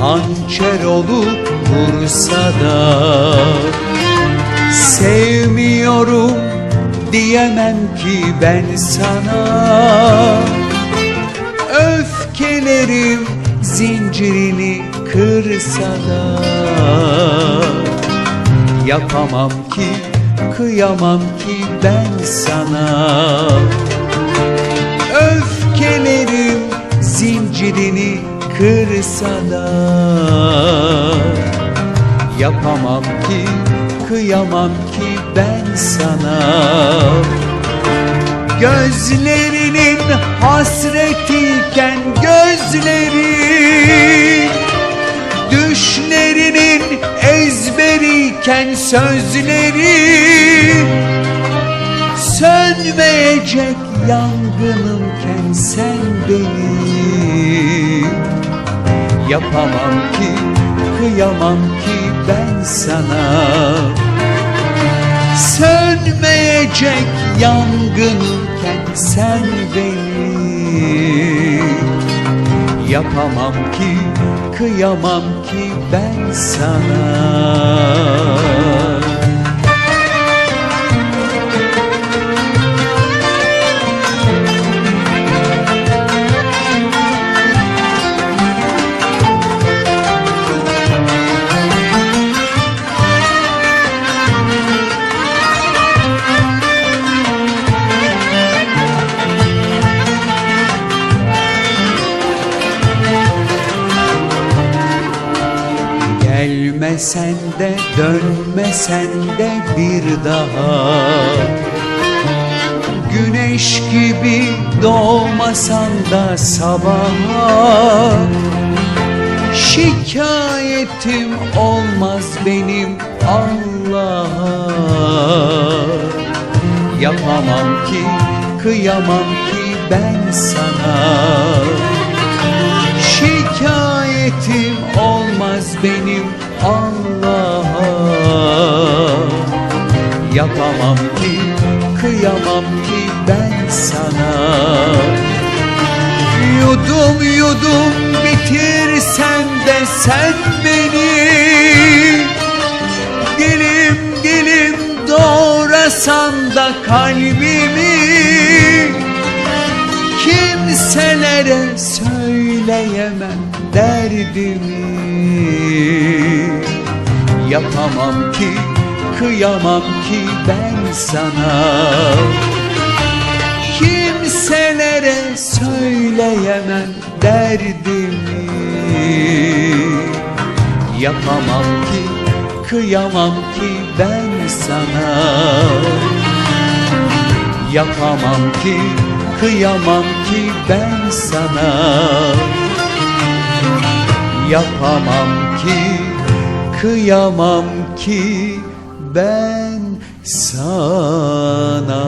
Hançer olup vursa da Sevmiyorum diyemem ki ben sana. Öfkelerim zincirini kırsa da Yapamam ki, kıyamam ki ben sana. Öfkelerim zincirini kırsa da Yapamam ki, kıyamam ki ben sana. Gözlerinin hasretiyken gözleri Düşlerinin ezberiyken sözleri Sönmeyecek yangınımken sen benim Yapamam ki, kıyamam ki ben sana. Sönmeyecek yangınımken sen benim Yapamam ki, kıyamam ki ben sana Gelmesen de dönmesen de bir daha. Güneş gibi doğmasan da sabaha. Şikayetim olmaz benim Allah'a. Yapamam ki, kıyamam ki ben sana. Şikayetim olmaz benim Allah'a. Yapamam ki, kıyamam ki ben sana. Yudum yudum bitirsen de sen beni. Dilim dilim doğrasan da kalbimi. Kimselere söyleyemem derdimi Yapamam ki, kıyamam ki ben sana. Kimselere söyleyemem derdimi. Yapamam ki, kıyamam ki ben sana. Yapamam ki, kıyamam ki ben sana. Yapamam ki, kıyamam ki ben sana